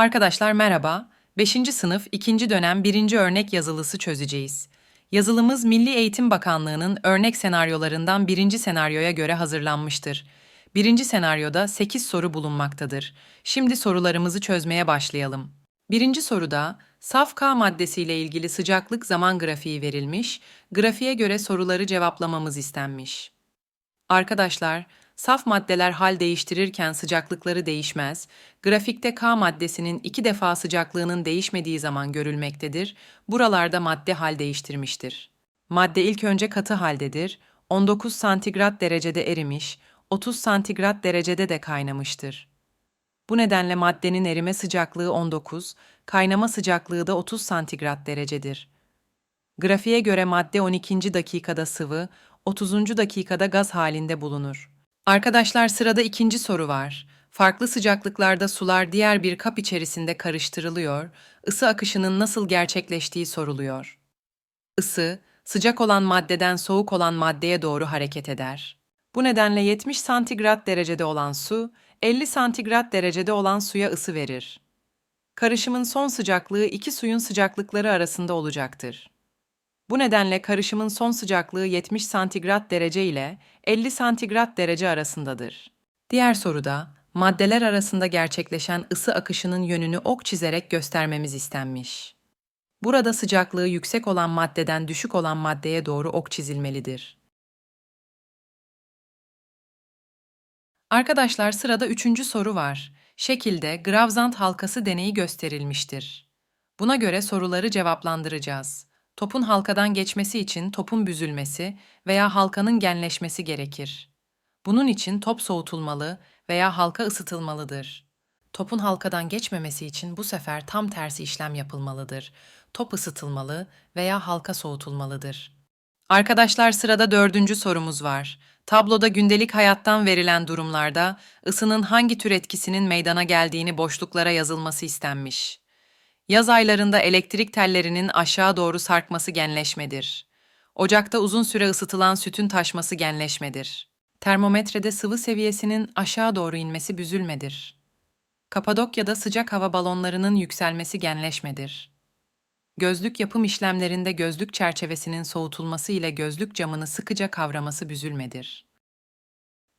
Arkadaşlar merhaba. 5. sınıf 2. dönem 1. örnek yazılısı çözeceğiz. Yazılımız Milli Eğitim Bakanlığı'nın örnek senaryolarından 1. senaryoya göre hazırlanmıştır. 1. senaryoda 8 soru bulunmaktadır. Şimdi sorularımızı çözmeye başlayalım. Birinci soruda saf K maddesiyle ilgili sıcaklık zaman grafiği verilmiş, grafiğe göre soruları cevaplamamız istenmiş. Arkadaşlar, saf maddeler hal değiştirirken sıcaklıkları değişmez. Grafikte K maddesinin iki defa sıcaklığının değişmediği zaman görülmektedir. Buralarda madde hal değiştirmiştir. Madde ilk önce katı haldedir. 19 santigrat derecede erimiş, 30 santigrat derecede de kaynamıştır. Bu nedenle maddenin erime sıcaklığı 19, kaynama sıcaklığı da 30 santigrat derecedir. Grafiğe göre madde 12. dakikada sıvı, 30. dakikada gaz halinde bulunur. Arkadaşlar sırada ikinci soru var. Farklı sıcaklıklarda sular diğer bir kap içerisinde karıştırılıyor, ısı akışının nasıl gerçekleştiği soruluyor. Isı, sıcak olan maddeden soğuk olan maddeye doğru hareket eder. Bu nedenle 70 santigrat derecede olan su, 50 santigrat derecede olan suya ısı verir. Karışımın son sıcaklığı iki suyun sıcaklıkları arasında olacaktır. Bu nedenle karışımın son sıcaklığı 70 santigrat derece ile 50 santigrat derece arasındadır. Diğer soruda maddeler arasında gerçekleşen ısı akışının yönünü ok çizerek göstermemiz istenmiş. Burada sıcaklığı yüksek olan maddeden düşük olan maddeye doğru ok çizilmelidir. Arkadaşlar sırada üçüncü soru var. Şekilde Gravzant halkası deneyi gösterilmiştir. Buna göre soruları cevaplandıracağız. Topun halkadan geçmesi için topun büzülmesi veya halkanın genleşmesi gerekir. Bunun için top soğutulmalı veya halka ısıtılmalıdır. Topun halkadan geçmemesi için bu sefer tam tersi işlem yapılmalıdır. Top ısıtılmalı veya halka soğutulmalıdır. Arkadaşlar sırada dördüncü sorumuz var. Tabloda gündelik hayattan verilen durumlarda ısının hangi tür etkisinin meydana geldiğini boşluklara yazılması istenmiş. Yaz aylarında elektrik tellerinin aşağı doğru sarkması genleşmedir. Ocakta uzun süre ısıtılan sütün taşması genleşmedir. Termometrede sıvı seviyesinin aşağı doğru inmesi büzülmedir. Kapadokya'da sıcak hava balonlarının yükselmesi genleşmedir. Gözlük yapım işlemlerinde gözlük çerçevesinin soğutulması ile gözlük camını sıkıca kavraması büzülmedir.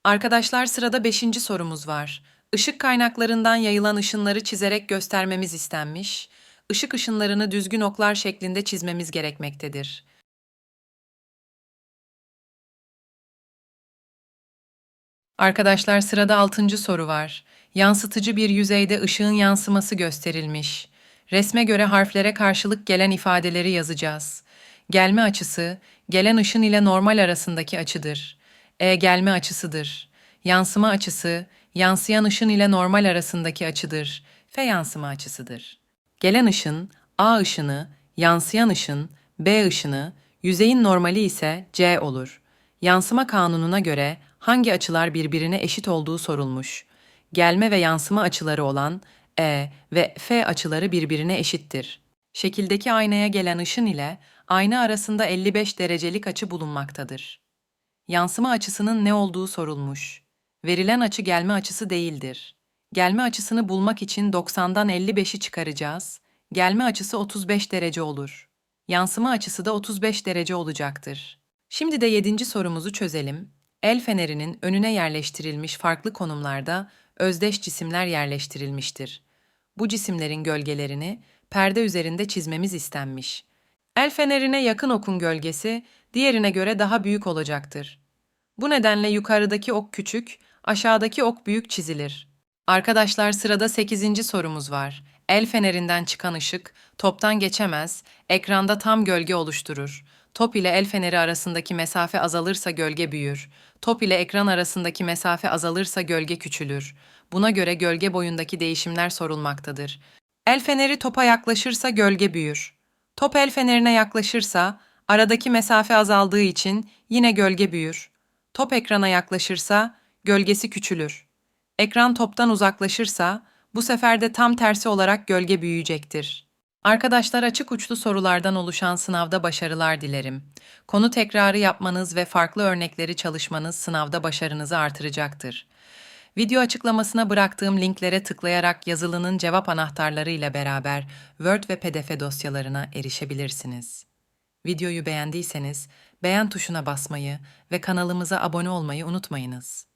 Arkadaşlar sırada beşinci sorumuz var. Işık kaynaklarından yayılan ışınları çizerek göstermemiz istenmiş. Işık ışınlarını düzgün oklar şeklinde çizmemiz gerekmektedir. Arkadaşlar sırada altıncı soru var. Yansıtıcı bir yüzeyde ışığın yansıması gösterilmiş. Resme göre harflere karşılık gelen ifadeleri yazacağız. Gelme açısı, gelen ışın ile normal arasındaki açıdır. E gelme açısıdır. Yansıma açısı, yansıyan ışın ile normal arasındaki açıdır. F yansıma açısıdır. Gelen ışın, A ışını, yansıyan ışın, B ışını, yüzeyin normali ise C olur. Yansıma kanununa göre hangi açılar birbirine eşit olduğu sorulmuş. Gelme ve yansıma açıları olan E ve F açıları birbirine eşittir. Şekildeki aynaya gelen ışın ile ayna arasında 55 derecelik açı bulunmaktadır. Yansıma açısının ne olduğu sorulmuş. Verilen açı gelme açısı değildir. Gelme açısını bulmak için 90'dan 55'i çıkaracağız. Gelme açısı 35 derece olur. Yansıma açısı da 35 derece olacaktır. Şimdi de yedinci sorumuzu çözelim. El fenerinin önüne yerleştirilmiş farklı konumlarda özdeş cisimler yerleştirilmiştir. Bu cisimlerin gölgelerini perde üzerinde çizmemiz istenmiş. El fenerine yakın okun gölgesi diğerine göre daha büyük olacaktır. Bu nedenle yukarıdaki ok küçük, aşağıdaki ok büyük çizilir. Arkadaşlar sırada 8. sorumuz var. El fenerinden çıkan ışık toptan geçemez, ekranda tam gölge oluşturur. Top ile el feneri arasındaki mesafe azalırsa gölge büyür. Top ile ekran arasındaki mesafe azalırsa gölge küçülür. Buna göre gölge boyundaki değişimler sorulmaktadır. El feneri topa yaklaşırsa gölge büyür. Top el fenerine yaklaşırsa aradaki mesafe azaldığı için yine gölge büyür. Top ekrana yaklaşırsa gölgesi küçülür. Ekran toptan uzaklaşırsa bu sefer de tam tersi olarak gölge büyüyecektir. Arkadaşlar açık uçlu sorulardan oluşan sınavda başarılar dilerim. Konu tekrarı yapmanız ve farklı örnekleri çalışmanız sınavda başarınızı artıracaktır. Video açıklamasına bıraktığım linklere tıklayarak yazılının cevap anahtarları ile beraber Word ve PDF dosyalarına erişebilirsiniz. Videoyu beğendiyseniz beğen tuşuna basmayı ve kanalımıza abone olmayı unutmayınız.